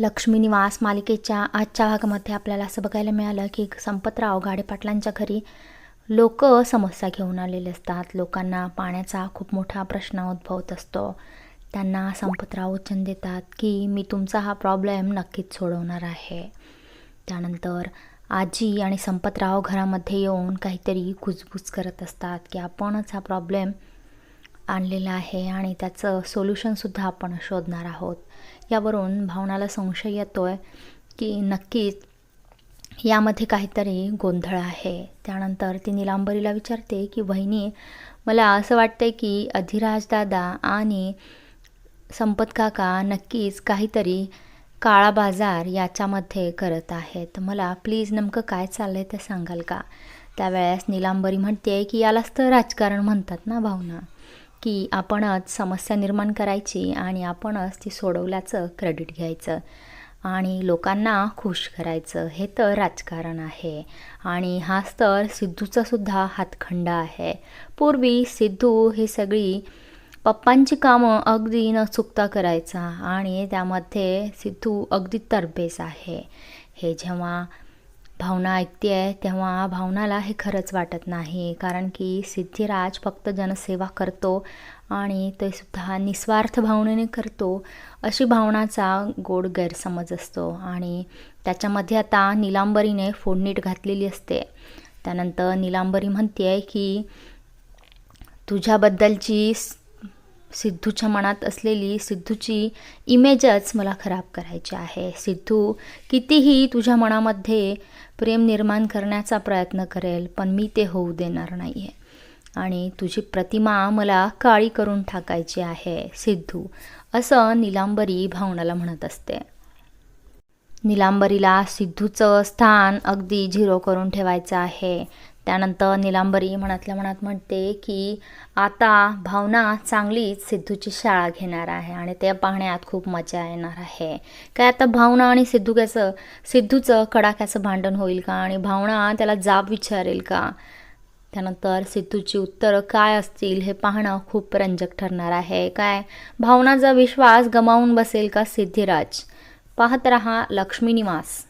लक्ष्मी निवास मालिकेच्या आजच्या भागामध्ये आपल्याला असं बघायला मिळालं की संपतराव गाडेपाटलांच्या घरी लोक समस्या घेऊन आलेले असतात. लोकांना पाण्याचा खूप मोठा प्रश्न उद्भवत असतो. त्यांना संपतराव वचन देतात की मी तुमचा हा प्रॉब्लेम नक्कीच सोडवणार आहे. त्यानंतर आजी आणि संपतराव घरामध्ये येऊन काहीतरी कुजबूज करत असतात की आपणच हा प्रॉब्लेम आणलेलं आहे आणि त्याचं सोल्युशनसुद्धा आपण शोधणार आहोत. यावरून भावनाला संशय येतो आहे की नक्कीच यामध्ये काहीतरी गोंधळ आहे. त्यानंतर ती निलांबरीला विचारते की वहिनी मला असं वाटतं की अधिराज दादा आणि संपत काका नक्कीच काहीतरी काळा बाजार याच्यामध्ये करत आहेत. मला प्लीज नेमकं काय चाललं आहे ते सांगाल का? त्यावेळेस निलांबरी म्हणते की यालाच तर राजकारण म्हणतात ना भावना. की आपणच समस्या निर्माण करायची आणि आपणच ती सोडवल्याचं क्रेडिट घ्यायचं. आणि लोकांना खुश करायचं हे तर राजकारण आहे. आणि हाच तर सिद्धूचा सुद्धा हातखंडा आहे. पूर्वी सिद्धू ही सगळी पप्पांची कामं अगदी न चुकता करायचा आणि त्यामध्ये सिद्धू अगदी तरबेज आहे. हे जेव्हा भावना ऐकते आहे तेव्हा भावनाला हे खरंच वाटत नाही. कारण की सिद्धिराज फक्त जनसेवा करतो आणि ते सुद्धा निस्वार्थ भावनेने करतो अशी भावनाचा गोड गैरसमज असतो. आणि त्याच्यामध्ये आता निलांबरीने फोडणीट घातलेली असते. त्यानंतर निलांबरी म्हणते आहे की तुझ्याबद्दलची सिद्धूच्या मनात असलेली सिद्धूची इमेजच मला खराब करायची आहे. सिद्धू कितीही तुझ्या मनामध्ये प्रेम निर्माण करण्याचा प्रयत्न करेल पण मी ते होऊ देणार नाही आहे आणि तुझी प्रतिमा मला काळी करून टाकायची आहे सिद्धू असं निलांबरी भावनाला म्हणत असते. निलांबरीला सिद्धूचं स्थान अगदी झिरो करून ठेवायचं आहे. त्यानंतर निलांबरी मनातल्या मनात म्हणते की आता भावना चांगलीच सिद्धूची शाळा घेणार आहे आणि ते पाहण्यात खूप मजा येणार आहे. काय आता भावना आणि सिद्धू कसं सिद्धूचं कडाक्याचं भांडण होईल का आणि भावना त्याला जाब विचारेल का? त्यानंतर सिद्धूची उत्तरं काय असतील हे पाहणं खूप रंजक ठरणार आहे. काय भावनाचा विश्वास गमावून बसेल का सिद्धिराज? पाहत रहा लक्ष्मी निवास.